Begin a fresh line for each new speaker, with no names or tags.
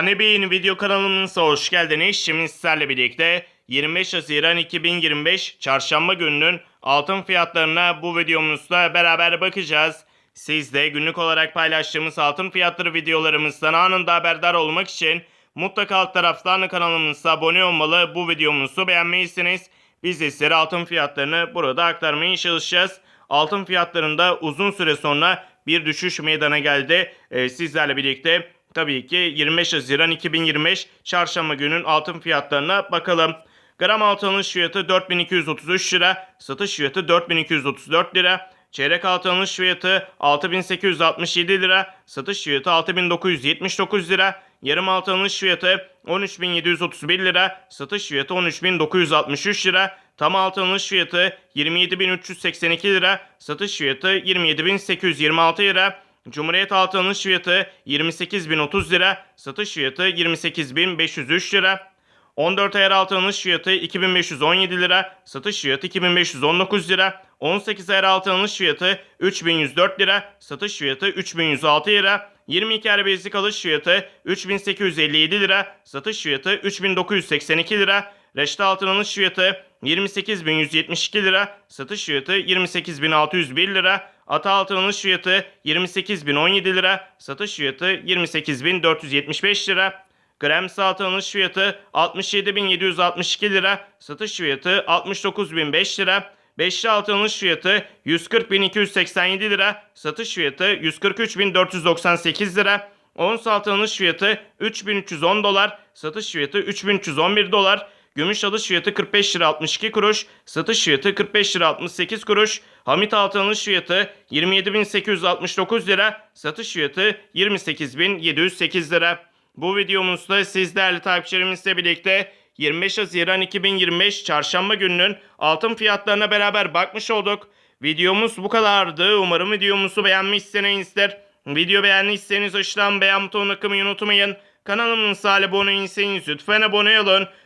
Hani Bey'in video kanalımıza hoş geldiniz. Şimdi sizlerle birlikte 25 Haziran 2025 Çarşamba gününün altın fiyatlarına bu videomuzda beraber bakacağız. Siz de günlük olarak paylaştığımız altın fiyatları videolarımızdan anında haberdar olmak için mutlaka alt taraftan kanalımıza abone olmalı. Bu videomuzu beğenmelisiniz. Biz de sizlere altın fiyatlarını burada aktarmaya çalışacağız. Altın fiyatlarında uzun süre sonra bir düşüş meydana geldi. Ee, sizlerle birlikte tabii ki 25 Haziran 2025 çarşamba günün altın fiyatlarına bakalım. Gram altın alış fiyatı 4233 lira, satış fiyatı 4234 lira. Çeyrek altın alış fiyatı 6867 lira, satış fiyatı 6979 lira. Yarım altın alış fiyatı 13731 lira, satış fiyatı 13963 lira. Tam altın alış fiyatı 27382 lira, satış fiyatı 27826 lira. Cumhuriyet altın alış fiyatı 28.030 lira, satış fiyatı 28.503 lira. 14 ayar altın alış fiyatı 2517 lira, satış fiyatı 2519 lira. 18 ayar altın alış fiyatı 3104 lira, satış fiyatı 3106 lira. 22 ayar basic alış fiyatı 3857 lira, satış fiyatı 3982 lira. Reşte altın alış fiyatı 28.172 lira, satış fiyatı 28.601 lira. Ata altın alış fiyatı 28.017 lira, satış fiyatı 28.475 lira. Grams altın alış fiyatı 67.762 lira, satış fiyatı 69.005 lira. Beşli altın alış fiyatı 140.287 lira, satış fiyatı 143.498 lira. Ons altın alış fiyatı 3310 dolar, satış fiyatı 3311 dolar. Gümüş alış fiyatı 45 lira 62 kuruş, satış fiyatı 45 lira 68 kuruş. Hamit altın alış fiyatı 27.869 lira, satış fiyatı 28.708 lira. Bu videomuzda siz değerli takipçilerimizle birlikte 25 Haziran 2025 Çarşamba gününün altın fiyatlarına beraber bakmış olduk. Videomuz bu kadardı. Umarım videomuzu beğenmişsinizdir. Video beğendiyseniz aşağıdan beğen butonuna kılmayı unutmayın. Kanalımıza abone değilseniz lütfen abone olun.